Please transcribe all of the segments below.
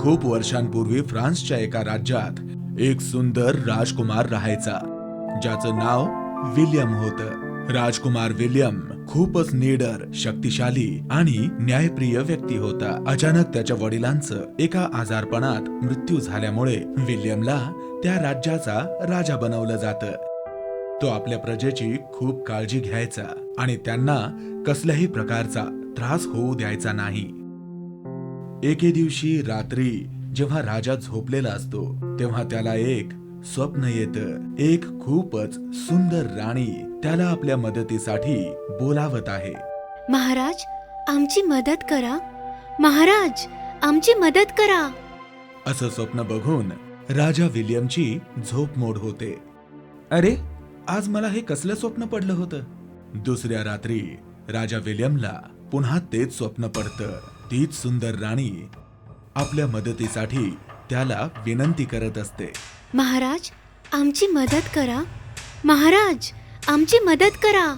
खूप वर्षांपूर्वी फ्रान्सच्या एका राज्यात एक सुंदर राजकुमार राहायचा ज्याचं नाव विल्यम होतं. राजकुमार विल्यम खूपच निडर शक्तिशाली आणि न्यायप्रिय व्यक्ती होता. अचानक त्याच्या वडिलांचं एका आजारपणात मृत्यू झाल्यामुळे विल्यमला त्या राज्याचा राजा बनवलं जातं. तो आपल्या प्रजेची खूप काळजी घ्यायचा आणि त्यांना कसल्याही प्रकारचा त्रास होऊ द्यायचा नाही. एके दिवशी रात्री जेव्हा राजा झोपलेला असतो तेव्हा त्याला एक स्वप्न येतं. एक खूपच सुंदर राणी त्याला आपल्या मदतीसाठी बोलावत आहे. महाराज आमची मदत करा. महाराज आमची मदत करा. असं स्वप्न बघून राजा विल्यमची झोप मोड होते. अरे आज मला हे कसलं स्वप्न पडलं होतं? दुसऱ्या रात्री राजा विल्यमला पुन्हा तेच स्वप्न पडतं. तीच सुंदर राणी आपल्या मदतीसाठी त्याला विनंती करत असते. महाराज आमची मदत करा. महाराज आमची मदत करा.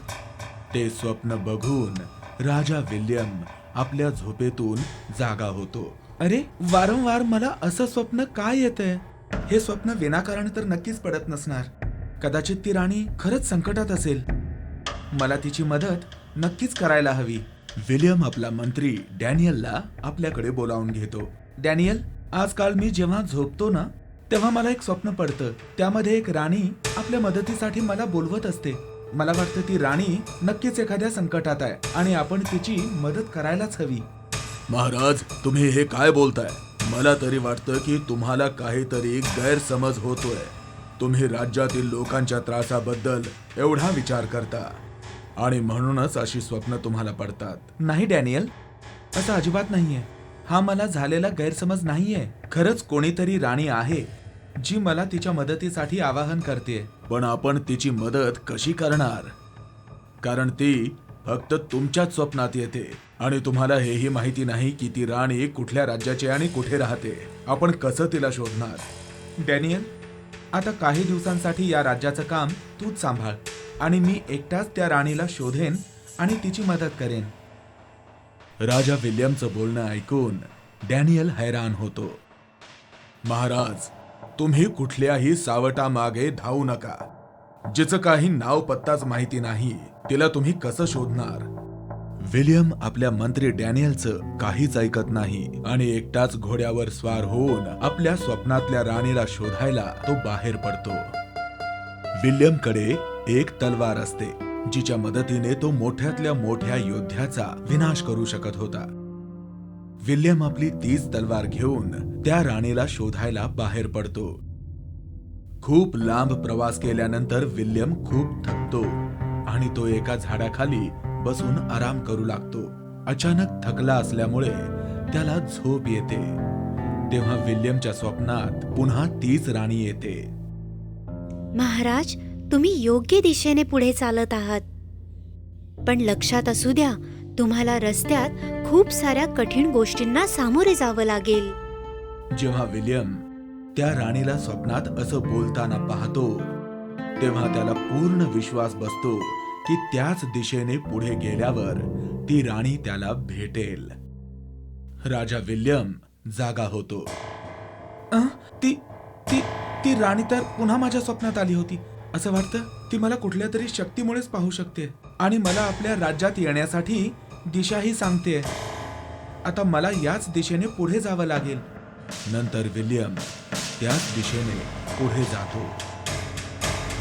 ते स्वप्न बघून राजा विल्यम आपल्या झोपेतून जागा होतो. अरे वारंवार मला असं स्वप्न काय येतंय? हे स्वप्न विनाकारण तर नक्कीच पडत नसणार. कदाचित ती राणी खरंच संकटात असेल. मला तिची मदत नक्कीच करायला हवी. विलियम आपला मंत्री डॅनियलला आपल्याकडे बोलावून घेतो. डॅनियल आजकाल मी जेव्हा झोपतो ना तेव्हा मला एक स्वप्न पडतं. त्यामध्ये एक राणी आपल्या मदतीसाठी मला बोलवत असते. मला वाटतं ती राणी नक्कीच एखाद्या संकटात आहे आणि आपण तिची मदत करायलाच हवी. महाराज तुम्ही हे काय बोलताय? मला तरी वाटतं की तुम्हाला काहीतरी गैरसमज होतोय. तुम्ही राज्यातील लोकांच्या त्रासाबद्दल एवढा विचार करता. आणि म्हणूनच अशी स्वप्न तुम्हाला पडतात. नाही डॅनियल. असं अजिबात नाहीये. हा मला झालेला गैरसमज नाहीये. खरंच कोणीतरी राणी आहे जी मला तिच्या मदतीसाठी आवाहन करते. पण आपण तिची मदत कशी करणार? कारण ती फक्त तुमच्याच स्वप्नात येते. आणि तुम्हाला हेही माहिती नाही की ती राणी कुठल्या राज्याची आणि कुठे राहते. आपण कसं तिला शोधणार? डॅनियल आता काही दिवसांसाठी या राज्याचं काम तूच सांभाळ. आणि मी एकटाच त्या राणीला शोधेन आणि तिची मदत करेन. राजा विल्यमचं बोलणं ऐकून डॅनियल हैराण होतो. महाराज तुम्ही कुठल्याही सावटामागे धावू नका. जिचं काही नाव पत्ताच माहिती नाही तिला तुम्ही कसं शोधणार? विल्यम आपल्या मंत्री डॅनियलचं काहीच ऐकत नाही आणि एकटाच घोड्यावर स्वार होऊन आपल्या स्वप्नातल्या राणीला शोधायला तो बाहेर पडतो. विल्यमकडे एक तलवार असते जिच्या मदतीने तो मोठ्यातल्या मोठ्या योद्ध्याचा विनाश करू शकत होता. विल्यम आपली तीच तलवार घेऊन त्या राणीला शोधायला बाहेर पडतो. खूप लांब प्रवास केल्यानंतर विल्यम खूप थकतो आणि तो एका झाडाखाली बसून आराम करू लागतो. अचानक थकला असल्यामुळे त्याला झोप येते. तेव्हा विल्यमच्या स्वप्नात पुन्हा तीच राणी येते. महाराज तुम्ही योग्य दिशेने पुढे चालत आहात. पण लक्षात असू द्या तुम्हाला रस्त्यात खूप साऱ्या कठीण गोष्टींना सामोरे जावं लागेल. जेव्हा विल्यम त्या राणीला स्वप्नात असं बोलताना पाहतो तेव्हा त्याला पूर्ण विश्वास बसतो की त्याच दिशेने पुढे गेल्यावर ती राणी त्याला भेटेल. राजा विल्यम जागा होतो. अं, ती ती ती राणी तर पुन्हा माझ्या स्वप्नात आली होती. असं वाटतं ती मला कुठल्या तरी शक्तीमुळेच पाहू शकते आणि मला आपल्या राज्यात येण्यासाठी दिशाही सांगते. आता मला याच दिशेने पुढे जावं लागेल. नंतर विल्यम त्याच दिशेने पुढे जातो.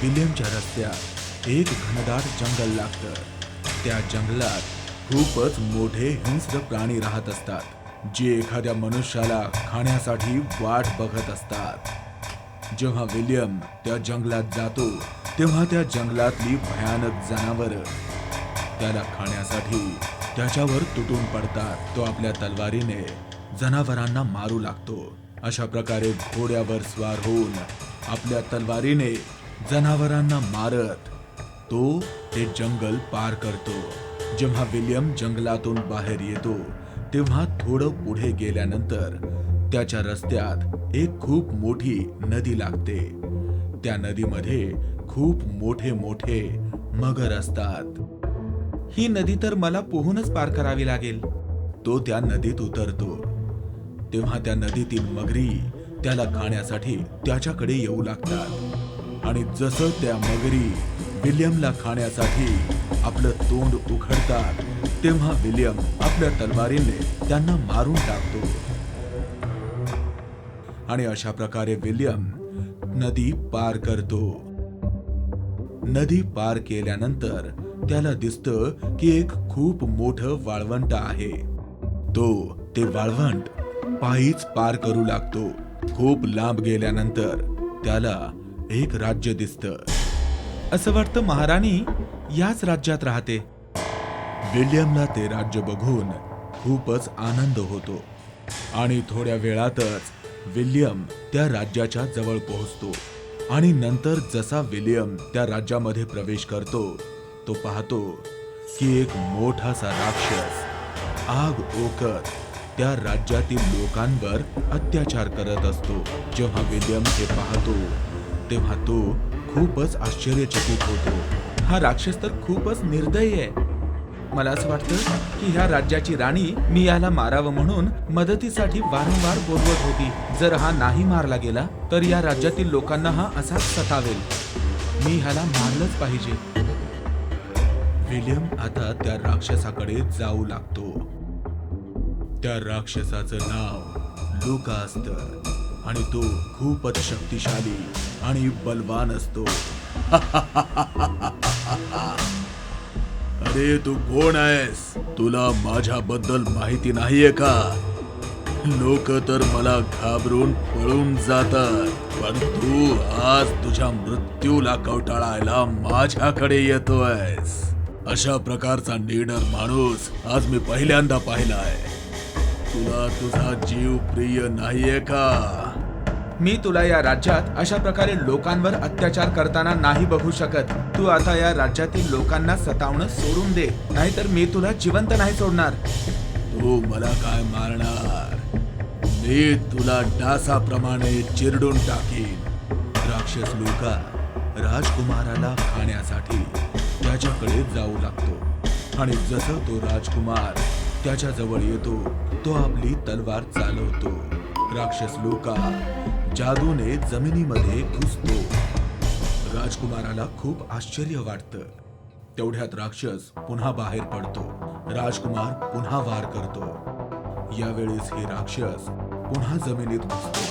विल्यमच्या रस्त्यात एक घनदाट जंगल लागतं. त्या जंगलात खूपच मोठे हिंस्र प्राणी राहत असतात जे एखाद्या मनुष्याला खाण्यासाठी वाट बघत असतात. जेव्हा विल्यम त्या जंगलात जातो तेव्हा त्या जंगलातली भयानक जनावर त्याला खाण्यासाठी त्याच्यावर तुटून पडतात. तो आपल्या तलवारीने जनावरांना मारू लागतो. अशा प्रकारे घोड्यावर स्वार होऊन आपल्या तलवारीने जनावरांना मारत तो ते जंगल पार करतो. जेव्हा विल्यम जंगलातून बाहेर येतो तेव्हा थोडं पुढे गेल्यानंतर त्याच्या रस्त्यात एक खूप मोठी नदी लागते. त्या नदीमध्ये खूप मोठे मोठे मगर असतात. ही नदी तर मला पोहूनच पार करावी लागेल. तो त्या नदीत उतरतो. तेव्हा त्या नदीतील मगरी त्याला खाण्यासाठी त्याच्याकडे येऊ लागतात. आणि जसं त्या मगरी विल्यमला खाण्यासाठी आपलं तोंड उघडतात तेव्हा विल्यम आपल्या तलवारीने त्यांना मारून टाकतो. आणि अशा प्रकारे विल्यम नदी पार करतो. नदी पार केल्यानंतर त्याला दिसतं की एक खूप मोठं वाळवंट आहे. तो ते वाळवंट पायीच पार करू लागतो. खूप लांब गेल्यानंतर त्याला एक राज्य दिसतं. असं वाटतं महाराणी याच राज्यात राहते. विल्यमला ते राज्य बघून खूपच आनंद होतो. आणि थोड्या वेळातच विल्यम त्या राज्याच्या जवळ पोहोचतो आणि नंतर जसा विल्यम त्या राज्यामध्ये प्रवेश करतो तो पाहतो की एक मोठासा राक्षस आग ओकत त्या राज्यातील लोकांवर अत्याचार करत असतो. जेव्हा विल्यम हे पाहतो तेव्हा तो खूपच आश्चर्यचकित होतो. हा राक्षस तर खूपच निर्दयी आहे. मला असं वाटतं की ह्या राज्याची राणी मी याला मारावं म्हणून मदतीसाठी वारंवार बोलवत होती. जर हा नाही मारला गेला तर या राज्यातील लोकांना हा असाच सतावेल. मी ह्याला मारलंच पाहिजे. विलियम आता त्या राक्षसाकडे जाऊ लागतो. त्या राक्षसाचं नाव लुका असतं आणि तो खूपच शक्तिशाली आणि बलवान असतो. अरे तू कोण आहेस? तुला माझ्याबद्दल माहिती नाहीये का? लोक तर मला घाबरून पळून जातात. पण तू आज तुझ्या मृत्यूला कवटाळायला माझ्याकडे येतोयस. अशा प्रकारचा निडर माणूस आज मी पहिल्यांदा पाहिलाय. तुला तुझा जीव प्रिय नाहीये का? मी तुला या राज्यात अशा प्रकारे लोकांवर अत्याचार करताना नाही बघू शकत. तू आता या राज्यातील लोकांना सतावणं सोडून दे. नाहीतर मी तुला जिवंत नाही सोडणार. तू मला काय मारणार? मी तुला डासाप्रमाणे चिरडून टाकीन. राक्षस लोका राजकुमाराला खाण्यासाठी त्याच्याकडे जाऊ लागतो. आणि जसं तो राजकुमार त्याच्याजवळ येतो तो आपली तलवार चालवतो. राक्षस लोका जादूने जमिनीमध्ये घुसतो. राजकुमाराला खूप आश्चर्य वाटतं. तेवढ्यात राक्षस पुन्हा बाहेर पडतो. राजकुमार पुन्हा वार करतो. यावेळेस हे राक्षस पुन्हा जमिनीत घुसतो.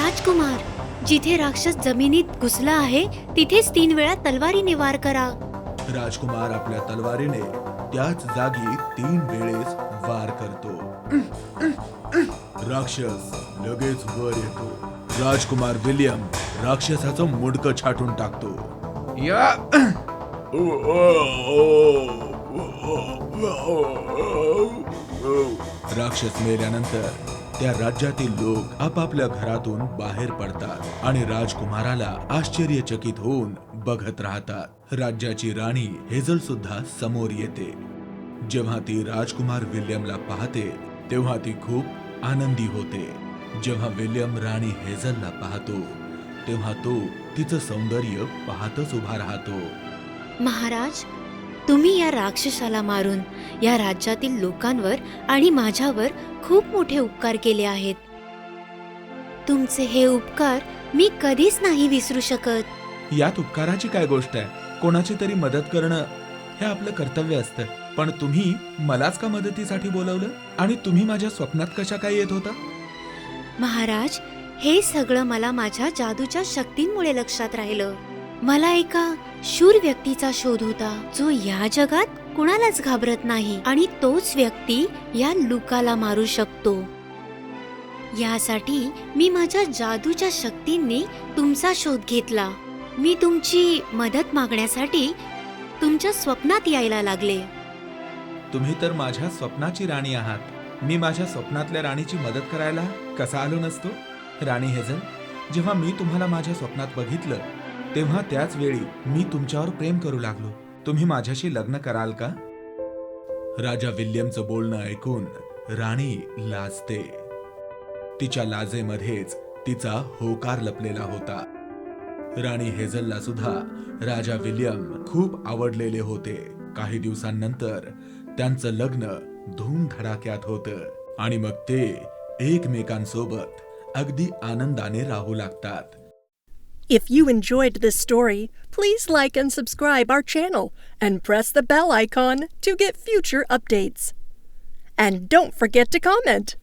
राजकुमार जिथे राक्षस जमिनीत घुसला आहे तिथेच तीन वेळा तलवारीने वार करा. राजकुमार आपल्या तलवारीने त्याच जागी तीन वेळेस वार करतो. राक्षस लगेच वर येतो. राजकुमार विल्यम राक्षसाचं मुडकं छाटून टाकतो. या. राक्षस मेल्यानंतर त्या राज्यातील लोक आपापल्या घरातून बाहेर पडतात आणि राजकुमाराला आश्चर्यचकित होऊन बघत राहतात. राज्याची राणी हेझल सुद्धा समोर येते. जेव्हा ती राजकुमार विल्यमला पाहते तेव्हा ती खूप आनंदी होते. जेव्हा विल्यम राणी हेझलला पाहतो तेव्हा तो तिचं सौंदर्य पाहतच उभा राहतो. महाराज तुम्ही या राक्षसाला मारून या राज्यातील लोकांवर आणि माझ्यावर खूप मोठे उपकार केले आहेत. तुमचे हे उपकार मी कधीच नाही विसरू शकत. यात उपकाराची काय गोष्ट आहे? कोणाची तरी मदत करणं हे आपलं कर्तव्य असतं. पण तुम्ही मलाच का मदतीसाठी बोलवलं? आणि तुम्ही माझ्या स्वप्नात कशा काय येत होता? महाराज हे सगळं मला माझ्या जादूच्या शक्तींमुळे लक्षात राहिलं. मला एका शूर व्यक्तीचा शोध होता जो या जगात कुणालाच घाबरत नाही आणि तोच व्यक्ती या लुकाला मारू शकतो. यासाठी मी माझ्या जादूच्या शक्तींनी तुमचा शोध घेतला. मी तुमची मदत मागण्यासाठी तुमच्या स्वप्नात यायला लागले. तुम्ही तर माझ्या स्वप्नाची राणी आहात. मी माझ्या स्वप्नातल्या राणीची मदत करायला कसा आलो नसतो? राणी हेझल जेव्हा मी तुम्हाला माझ्या स्वप्नात बघितलं तेव्हा त्याच वेळी मी तुमच्यावर प्रेम करू लागलो. तुम्ही माझ्याशी लग्न कराल का? राजा विल्यमचं बोलणं ऐकून राणी लाजते. तिच्या लाजेमध्येच तिचा होकार लपलेला होता. राणी हेझलला सुद्धा राजा विल्यम खूप आवडलेले होते. काही दिवसांनंतर त्यांचं लग्न धूम धडाक्यात होतं आणि मग ते एकमेकांसोबत अगदी आनंदाने राहू लागतात If you enjoyed this story, please like and subscribe our channel and press the bell icon to get future updates. And don't forget to comment.